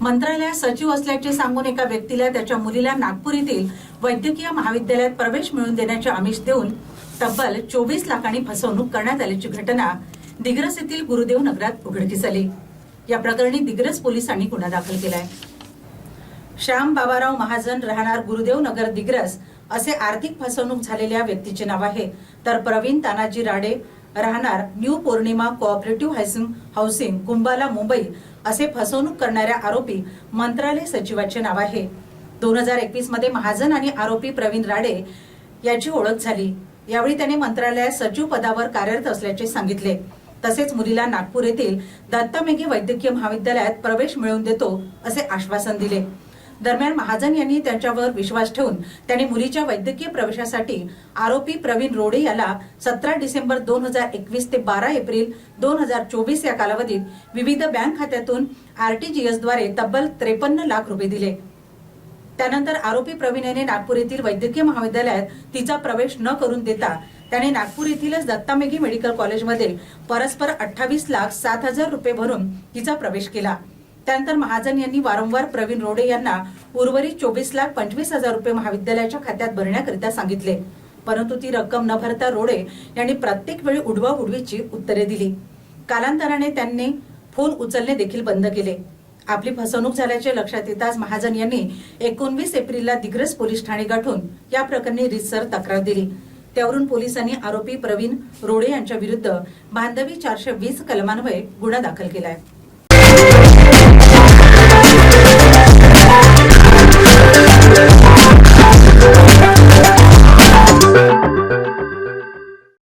मंत्रालयात सचिव असल्याचे सांगून एका व्यक्तीला त्याच्या मुलीला नागपूर येथील वैद्यकीय महाविद्यालयात प्रवेश मिळवून देण्याचे आमिष देऊन तब्बल चोवीस लाखांनी फसवणूक करण्यात आल्याची घटना दिग्रस येथील गुरुदेव नगरात उघडकीस आली. या प्रकरणी दिग्रस पोलिसांनी गुन्हा दाखल केलाय. श्याम बाबाराव महाजन राहणार गुरुदेव नगर दिग्रस असे आर्थिक फसवणूक झालेल्या व्यक्तीचे नाव आहे. तर प्रवीण तानाजी राडे राहणार new Pournima cooperative housing housing कुंभाला Mumbai असे फसवणूक करणाऱ्या आरोपी मंत्रालय सचिवाचे नाव आहे. दोन हजार एकवीसमध्ये महाजन आणि आरोपी प्रवीण राडे याची ओळख झाली. यावेळी त्याने मंत्रालयात सचिव पदावर कार्यरत असल्याचे सांगितले. तसेच मुलीला नागपूर येथील दत्ता मेघे वैद्यकीय महाविद्यालयात प्रवेश मिळवून देतो असे आश्वासन दिले. दरम्यान महाजन यांनी त्यांच्यावर विश्वास ठेवून त्यांनी मुलीच्या वैद्यकीय प्रवेशासाठी आरोपी प्रवीण रोडे याला सतरा डिसेंबर दोन हजार एकवीस ते बारा एप्रिल दोन हजार चोवीस या कालावधीत विविध बँक खात्यातून आरटीजीएसद्वारे तब्बल त्रेपन्न लाख रुपये दिले. त्यानंतर आरोपी प्रवीण याने नागपूर येथील वैद्यकीय महाविद्यालयात तिचा प्रवेश न करून देता त्याने नागपूर येथीलच दत्तामेघी मेडिकल कॉलेजमध्ये परस्पर अठ्ठावीस लाख सात हजार रुपये भरून तिचा प्रवेश केला. त्यानंतर महाजन यांनी वारंवार प्रवीण रोडे यांना उर्वरित चोवीस लाख पंचवीस हजार रुपये महाविद्यालयाच्या खात्यात भरण्याकरिता सांगितले. परंतु ती रक्कम न भरता रोडे यांनी प्रत्येक वेळी उडवा उडवीची उत्तरे दिली. कालांतराने त्यांनी फोन उचलणे देखील बंद केले. आपली फसवणूक झाल्याचे लक्षात येताच महाजन यांनी एकोणवीस एप्रिलला दिग्रस पोलीस ठाणे गाठून या प्रकरणी रितसर तक्रार दिली. त्यावरून पोलिसांनी आरोपी प्रवीण रोडे यांच्या विरुद्ध बांधवी चारशे वीस कलमान्वये गुन्हा दाखल केला आहे Thank you.